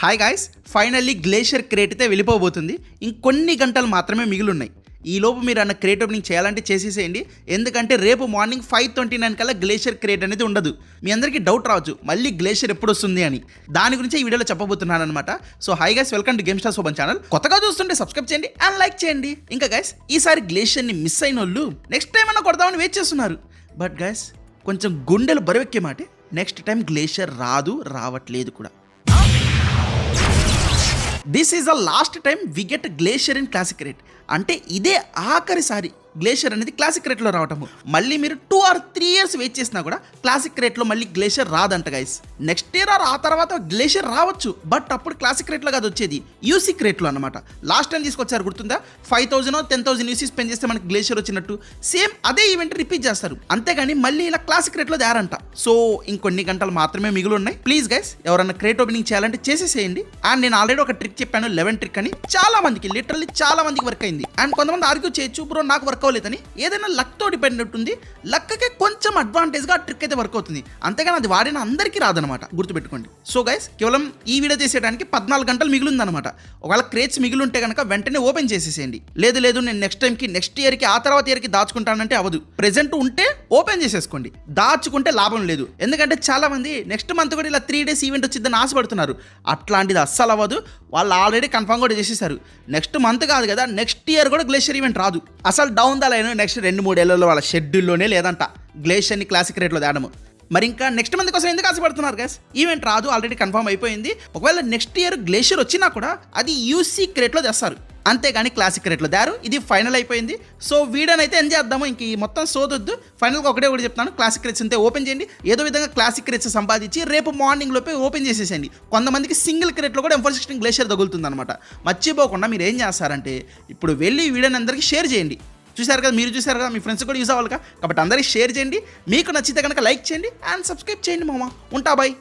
Hi guys finally glacier crate అయితే వెళ్ళిపోబోతుంది. ఇంకొన్ని గంటలు మాత్రమే మిగిలి ఉన్నాయి ఈ లోపు మీరు అన్న క్రేట్ ఓపెనింగ్ చేయాలంటే చేసేసేయండి. ఎందుకంటే రేపు మార్నింగ్ ఫైవ్ ట్వంటీ నైన్ కల్లా గ్లేషియర్ క్రేట్ అనేది ఉండదు. మీ అందరికీ డౌట్ రావచ్చు మళ్ళీ గ్లేషియర్ ఎప్పుడు వస్తుంది అని. దాని గురించి ఈ వీడియోలో చెప్పబోతున్నాను అనమాట so hi guys welcome to game star Soban channel కొత్తగా చూస్తుంటే సబ్స్క్రైబ్ చేయండి అండ్ లైక్ చేయండి. ఇంకా గైస్ ఈసారి గ్లేషియర్ని మిస్ అయిన వాళ్ళు నెక్స్ట్ టైం అన్న కొడదామని వెయిట్ చేస్తున్నారు. బట్ గైస్ కొంచెం గుండెలు బరువెక్కే మాట నెక్స్ట్ టైం గ్లేషియర్ రాదు రావట్లేదు కూడా. This is the last time we get a glacier in Classic Rate. అంటే ఇదే ఆఖరిసారి గ్లేషియర్ అనేది క్లాసిక్ రేట్లో రావటము. మళ్ళీ మీరు two or three years wait చేసినా కూడా క్లాసిక్ రేట్లో మళ్ళీ గ్లేషియర్ రాదంట గైస్ నెక్స్ట్ ఇయర్ ఆర్ ఆ తర్వాత గ్లేషియర్ రావచ్చు. బట్ అప్పుడు క్లాసిక్ రేట్లో కాదు వచ్చేది. యూసిక్ రేట్లో అనమాట లాస్ట్ టైం తీసుకొచ్చారు గుర్తుందా? Five thousand ten thousand UC spend చేస్తే మనకి గ్లేషియర్ వచ్చినట్టు. సేమ్ అదే ఈవెంట్ రిపీట్ చేస్తారు. అంతేగాని మళ్ళీ ఇలా క్లాసిక్ రేట్లో దారంట సో ఇంకొన్ని గంటలు మాత్రమే మిగులు ఉన్నాయి ప్లీజ్ గైస్ ఎవరన్నా క్రేట్ ఓపెనింగ్ చేయాలంటే చేసేసేయండి. అండ్ నేను ఆల్రెడీ ఒక ట్రిక్ చెప్పాను లెవెన్ ట్రిక్ అని. చాలా మందికి లిటరల్లీ చాలా మందికి వర్క్ అయింది. అండ్ కొంతమంది ఆర్గ్యూ చేయొచ్చు బ్రో నాకు వర్క్ అవ్వలేదని. ఏదైనా లక్తో డిపెండ్ ఉంటుంది లక్కే కొంచెం అడ్వాంటేజ్గా ట్రిక్ అయితే వర్క్ అవుతుంది. అంతేగాని అది వాడిన అందరికీ రాదనమాట. గుర్తుపెట్టుకోండి. సో గైస్ కేవలం ఈ వీడియో చేసేయడానికి పద్నాలుగు గంటలు మిగిలిందనమాట. ఒకవేళ క్రేట్స్ మిగిలి ఉంటే కనుక వెంటనే ఓపెన్ చేసేసేయండి. లేదు లేదు నేను నెక్స్ట్ టైంకి నెక్స్ట్ ఇయర్కి ఆ తర్వాత ఇయర్కి దాచుకుంటానంటే అవదు ప్రెజెంట్ ఉంటే ఓపెన్ చేసేసుకోండి. దాచుకుంటే లాభం లేదు. ఎందుకంటే చాలా మంది నెక్స్ట్ మంత్ కూడా ఇలా త్రీ డేస్ ఈవెంట్ వచ్చిందని ఆశపడుతున్నారు. అట్లాంటిది అస్సలు అవ్వదు వాళ్ళు ఆల్రెడీ కన్ఫర్మ్ కూడా చేసేసారు. నెక్స్ట్ మంత్ కాదు కదా నెక్స్ట్ ఇయర్ కూడా గ్లేషియర్ ఈవెంట్ రాదు. అసలు డౌన్ ద లైన్ నెక్స్ట్ రెండు మూడు ఏళ్ళలో వాళ్ళ షెడ్యూల్లోనే లేదంట. గ్లేషియర్ని క్లాసిక్ రేట్లో తేడము. మరి ఇంకా నెక్స్ట్ మంత్ కోసం ఎందుకు ఆశపడుతున్నారు గైస్ ఈవెంట్ రాదు ఆల్రెడీ కన్ఫర్మ్ అయిపోయింది. ఒకవేళ నెక్స్ట్ ఇయర్ గ్లేషియర్ వచ్చినా కూడా అది యూసీ క్రేట్లో తెస్తారు. అంతేగాని క్లాసిక్ రేట్లో దారు ఇది ఫైనల్ అయిపోయింది. సో వీడియోని అయితే ఎంజాయ్ చేద్దాము. ఇంక ఈ మొత్తం సోదొద్దు. ఫైనల్గా ఒకటే ఒకటి చెప్తాను క్లాసిక్ రేట్స్ అంతే ఓపెన్ చేయండి. ఏదో విధంగా క్లాసిక్ రేట్స్ సంపాదించి రేపు మార్నింగ్ లోపే ఓపెన్ చేసేసేయండి. కొంతమందికి సింగిల్ క్రేట్లో కూడా ఎంఫోర్ సిక్స్టీన్ గ్లేషియర్ తగులుతుంది అనమాట మర్చిపోకుండా మీరు ఏం చేస్తారంటే ఇప్పుడు వెళ్ళి వీడియోని అందరికీ షేర్ చేయండి. చూశారు కదా మీరు చూశారు కదా మీ ఫ్రెండ్స్ కూడా యూజ్ అవ్వాలి కాబట్టి అందరికీ షేర్ చేయండి. మీకు నచ్చితే కనుక లైక్ చేయండి అండ్ సబ్స్క్రైబ్ చేయండి మామ. ఉంటా బాయ్